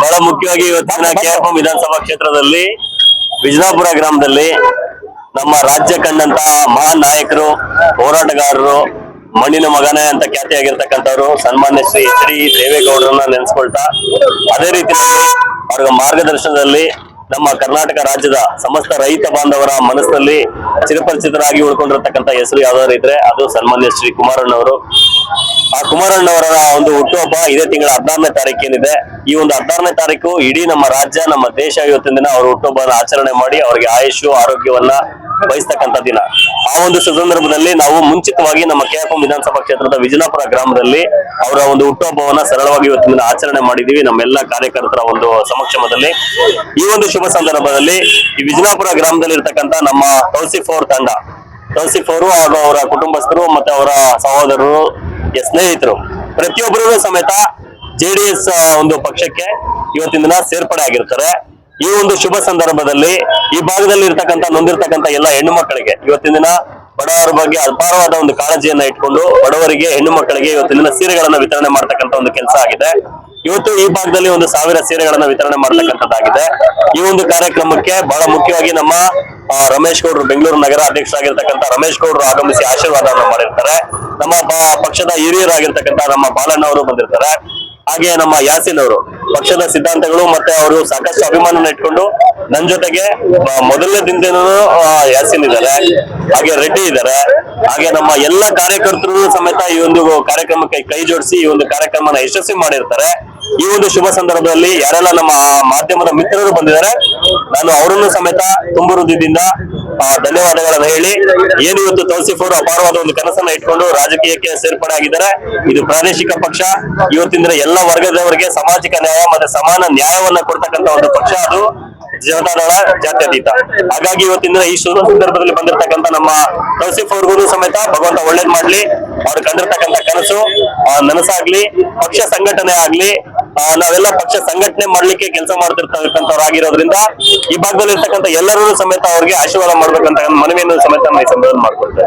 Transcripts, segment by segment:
ಬಹಳ ಮುಖ್ಯವಾಗಿ ಇವತ್ತಿನ ಕೆಆರ್ಎಂ ವಿಧಾನಸಭಾ ಕ್ಷೇತ್ರದಲ್ಲಿ ವಿಜಯಪುರ ಗ್ರಾಮದಲ್ಲಿ ನಮ್ಮ ರಾಜ್ಯ ಕಂಡಂತಹ ಮಹಾನ್ ನಾಯಕರು ಹೋರಾಟಗಾರರು ಮಣ್ಣಿನ ಮಗನೇ ಅಂತ ಖ್ಯಾತಿಯಾಗಿರ್ತಕ್ಕಂಥವ್ರು ಸನ್ಮಾನ್ಯ ಶ್ರೀ ಎಚ್ ಡಿ ದೇವೇಗೌಡರನ್ನ ನೆನೆಸ್ಕೊಳ್ತಾ ಅದೇ ರೀತಿಯಲ್ಲಿ ಅವರ ಮಾರ್ಗದರ್ಶನದಲ್ಲಿ ನಮ್ಮ ಕರ್ನಾಟಕ ರಾಜ್ಯದ ಸಮಸ್ತ ರೈತ ಬಾಂಧವರ ಮನಸ್ಸಲ್ಲಿ ಚಿರಪರಿಚಿತರಾಗಿ ಉಳ್ಕೊಂಡಿರ್ತಕ್ಕಂಥ ಹೆಸರು ಯಾವ್ದಾದ್ರು ಇದ್ರೆ ಅದು ಸನ್ಮಾನ್ಯ ಶ್ರೀ ಕುಮಾರಣ್ಣವರು. ಆ ಕುಮಾರಣ್ಣವರ ಒಂದು ಹುಟ್ಟುಹಬ್ಬ ಇದೇ ತಿಂಗಳ ಹದಿನಾರನೇ ತಾರೀಕು ಏನಿದೆ, ಈ ಒಂದು ಹದಿನಾರನೇ ತಾರೀಕು ಇಡೀ ನಮ್ಮ ರಾಜ್ಯ, ನಮ್ಮ ದೇಶ ಇವತ್ತಿನ ದಿನ ಅವರ ಹುಟ್ಟುಹಬ್ಬನ ಆಚರಣೆ ಮಾಡಿ ಅವರಿಗೆ ಆಯುಷು, ಆರೋಗ್ಯವನ್ನ ಬಯಸ್ತಕ್ಕಂಥ ದಿನ. ಆ ಒಂದು ಸಂದರ್ಭದಲ್ಲಿ ನಾವು ಮುಂಚಿತವಾಗಿ ನಮ್ಮ ಕೆಎಫ್ಎಂ ವಿಧಾನಸಭಾ ಕ್ಷೇತ್ರದ ವಿಜಯಪುರ ಗ್ರಾಮದಲ್ಲಿ ಅವರ ಒಂದು ಹುಟ್ಟುಹಬ್ಬವನ್ನ ಸರಳವಾಗಿ ಇವತ್ತಿನ ದಿನ ಆಚರಣೆ ಮಾಡಿದೀವಿ ನಮ್ಮೆಲ್ಲ ಕಾರ್ಯಕರ್ತರ ಒಂದು ಸಮಕ್ಷಮದಲ್ಲಿ ಈ ಒಂದು ಶುಭ ಸಂದರ್ಭದಲ್ಲಿ ಈ ವಿಜಯಪುರ ಗ್ರಾಮದಲ್ಲಿ ಇರ್ತಕ್ಕಂಥ ನಮ್ಮ ತೌಸಿಫ್ ಅವ್ರ ತಂಡ ತೌಸಿಫ್ ಅವರು ಹಾಗೂ ಅವರ ಕುಟುಂಬಸ್ಥರು ಮತ್ತೆ ಅವರ ಸಹೋದರರು ಸ್ನೇಹಿತರು, ಪ್ರತಿಯೊಬ್ಬರೂ ಸಮೇತ ಜೆ ಡಿ ಎಸ್ ಒಂದು ಪಕ್ಷಕ್ಕೆ ಇವತ್ತಿನ ದಿನ ಸೇರ್ಪಡೆ ಆಗಿರ್ತಾರೆ. ಈ ಒಂದು ಶುಭ ಸಂದರ್ಭದಲ್ಲಿ ಈ ಭಾಗದಲ್ಲಿ ಇರ್ತಕ್ಕಂಥ ನೊಂದಿರ್ತಕ್ಕಂಥ ಎಲ್ಲ ಹೆಣ್ಣು ಮಕ್ಕಳಿಗೆ ಇವತ್ತಿನ ದಿನ ಬಡವರ ಬಗ್ಗೆ ಅಪಾರವಾದ ಒಂದು ಕಾಳಜಿಯನ್ನ ಇಟ್ಕೊಂಡು ಬಡವರಿಗೆ ಹೆಣ್ಣು ಮಕ್ಕಳಿಗೆ ಇವತ್ತಿನ ಸೀರೆಗಳನ್ನ ವಿತರಣೆ ಮಾಡ್ತಕ್ಕಂಥ ಒಂದು ಕೆಲಸ ಆಗಿದೆ. ಇವತ್ತು ಈ ಭಾಗದಲ್ಲಿ ಒಂದು ಸಾವಿರ ಸೀರೆಗಳನ್ನ ವಿತರಣೆ ಮಾಡ್ತಕ್ಕಂಥದ್ದಾಗಿದೆ. ಈ ಒಂದು ಕಾರ್ಯಕ್ರಮಕ್ಕೆ ಬಹಳ ಮುಖ್ಯವಾಗಿ ನಮ್ಮ ರಮೇಶ್ ಗೌಡ್ರು ಬೆಂಗಳೂರು ನಗರ ಅಧ್ಯಕ್ಷರಾಗಿರ್ತಕ್ಕಂಥ ರಮೇಶ್ ಗೌಡ್ರು ಆಗಮಿಸಿ ಆಶೀರ್ವಾದವನ್ನು ಮಾಡಿರ್ತಾರೆ. ನಮ್ಮ ಪಕ್ಷದ ಹಿರಿಯರಾಗಿರ್ತಕ್ಕಂಥ ನಮ್ಮ ಬಾಲಣ್ಣ ಅವರು ಬಂದಿರ್ತಾರೆ. ಹಾಗೆ ನಮ್ಮ ಯಾಸಿನ್ ಅವರು, ಪಕ್ಷದ ಸಿದ್ಧಾಂತಗಳು ಮತ್ತೆ ಅವರು ಸಾಕಷ್ಟು ಅಭಿಮಾನ ಇಟ್ಕೊಂಡು ನನ್ನ ಜೊತೆಗೆ ಮೊದಲನೇ ದಿನದಿಂದನೂ ಯಾಸಿನ್ ಇದ್ದಾರೆ. ಹಾಗೆ ರೆಡ್ಡಿ ಇದ್ದಾರೆ. ಹಾಗೆ ನಮ್ಮ ಎಲ್ಲ ಕಾರ್ಯಕರ್ತರು ಸಮೇತ ಈ ಒಂದು ಕಾರ್ಯಕ್ರಮಕ್ಕೆ ಕೈ ಜೋಡಿಸಿ ಈ ಒಂದು ಕಾರ್ಯಕ್ರಮನ ಯಶಸ್ವಿ ಮಾಡಿರ್ತಾರೆ. ಈ ಒಂದು ಶುಭ ಸಂದರ್ಭದಲ್ಲಿ ಯಾರೆಲ್ಲ ನಮ್ಮ ಮಾಧ್ಯಮದ ಮಿತ್ರರು ಬಂದಿದ್ದಾರೆ, ನಾನು ಅವರನ್ನು ಸಮೇತ ತುಂಬು ಹೃದಯದಿಂದ ಧನ್ಯವಾದಗಳನ್ನು ಹೇಳಿ, ಏನು ಇವತ್ತು ತೌಸಿಫ್ ಅಪಾರವಾದ ಒಂದು ಕನಸನ್ನ ಇಟ್ಕೊಂಡು ರಾಜಕೀಯಕ್ಕೆ ಸೇರ್ಪಡೆ ಆಗಿದ್ದಾರೆ ಇದು ಪ್ರಾದೇಶಿಕ ಪಕ್ಷ ಇವತ್ತಿನ ಎಲ್ಲ ವರ್ಗದವರಿಗೆ ಸಾಮಾಜಿಕ ನ್ಯಾಯ ಮತ್ತೆ ಸಮಾನ ನ್ಯಾಯವನ್ನ ಕೊಡ್ತಕ್ಕಂತ ಒಂದು ಪಕ್ಷ ಅದು. ಜನತಾದಳ ಜಾತ್ಯತೀತ ಹಾಗಾಗಿ ಇವತ್ತಿನ ಈ ಶುಭ ಸಂದರ್ಭದಲ್ಲಿ ಬಂದಿರತಕ್ಕಂತ ನಮ್ಮ ತೌಸಿಫ್ ಅವ್ರಿಗೂ ಸಮೇತ ಭಗವಂತ ಒಳ್ಳೇದ್ ಮಾಡ್ಲಿ. ಅವ್ರು ಕಂಡಿರ್ತಕ್ಕಂತ ಕನಸು ನನಸಾಗ್ಲಿ, ಪಕ್ಷ ಸಂಘಟನೆ ಆಗ್ಲಿ ನಾವೆಲ್ಲ ಪಕ್ಷ ಸಂಘಟನೆ ಮಾಡ್ಲಿಕ್ಕೆ ಕೆಲಸ ಮಾಡ್ತಿರ್ತಕ್ಕಂಥವ್ರಾಗಿರೋದ್ರಿಂದ ಈ ಭಾಗದಲ್ಲಿ ಇರ್ತಕ್ಕಂಥ ಎಲ್ಲರೂ ಸಮೇತ ಅವ್ರಿಗೆ ಆಶೀರ್ವಾದ ಮಾಡ್ಬೇಕಂತ ಮನವಿಯನ್ನು ಸಮೇತ ನಾವು ಈ ಸಂದರ್ಭದಲ್ಲಿ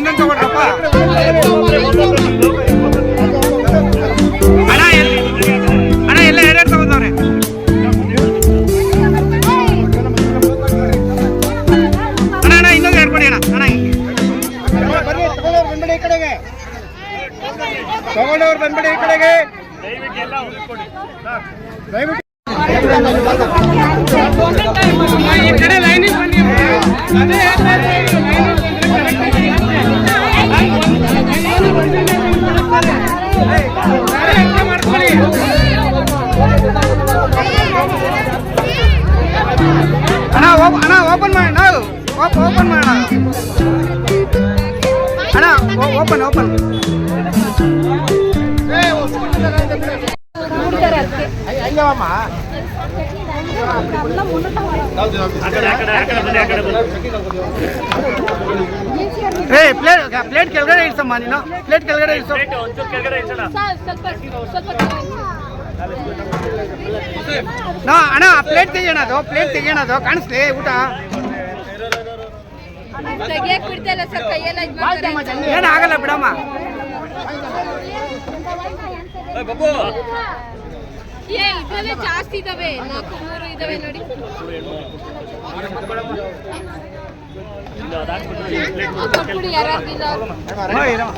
ಏ ಒಂದೊಂದು ತಗೊಳ್ರಪ್ಪ ಅಣ್ಣ ಎಲ್ಲಿ ಅಣ್ಣ ಎಲ್ಲ ಎರಡೆರಡು ತಗೋದವ್ರೆ ಅಣ್ಣ ಅಣ್ಣ ಇನ್ನೊಂದು ಎರಡು ಕೊಡಿ ಅಣ್ಣ ಅಣ್ಣ ಹಿಂಗೆ ತಗೊಂಡವ್ರು ಬಂದ್ಬಿಡಿ ಈ ಕಡೆಗೆ ಈ ಕಡೆ ಲೈನಿಗೆ ಬನ್ನಿ ಅದೇ ಅಣ್ಣ ಓಪ್ ಅಣ್ಣ ಓಪನ್ ಮಾಡಿ ನಾವು ಓಪನ್ ಮಾಡೋಣ ಅಣ್ಣ ಓಪನ್ ಓಪನ್ ಏ ಪ್ಲೇಟ್ ಪ್ಲೇಟ್ ಕೆಳಗಡೆ ಇಡ್ಸಮ್ಮ ನೀನು ಪ್ಲೇಟ್ ಕೆಳಗಡೆ ಇಡ್ಸು ನಾ, ಅಣ್ಣ ಪ್ಲೇಟ್ ತೆಗಿಯೋಣದು ಪ್ಲೇಟ್ ತೆಗಿಯೋಣದು, ಕಾಣಿಸ್ಲಿ, ಊಟ? ಏನ ಆಗಲ್ಲ ಬಿಡಮ್ಮ. ಜಾಸ್ತಿ ಇದಾವೆ, ನಾಲ್ಕು ಮೂರು ಇದಾವೆ ನೋಡಿ. ¡Ay, no!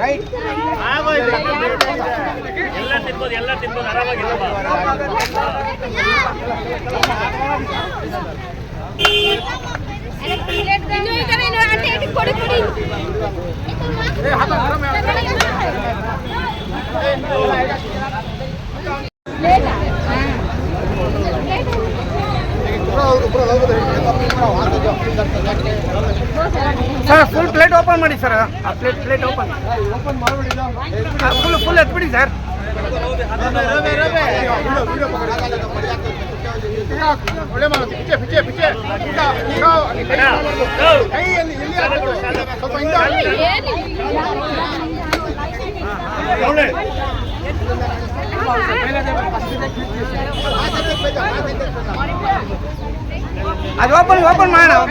¡Ay, no! Sir full plate open ಮಾಡಿ ಸರ್. ಆ plate plate open full full ಎತ್ಬಿಡಿ sir. ಸ್ವಲ್ಪ ಹಿಂದೆ ಹಾಕಿ. ಅದು ಓಪನ್ ಓಪನ್ ಮಾಡೋಣ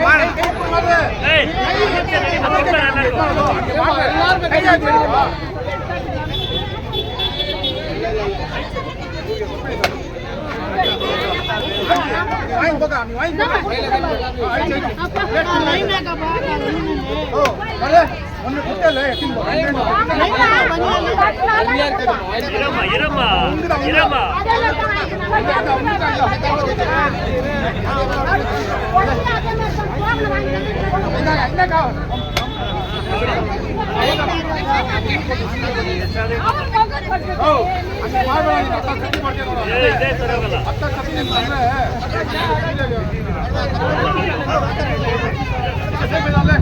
ಮಾಡ್ಬೇಕು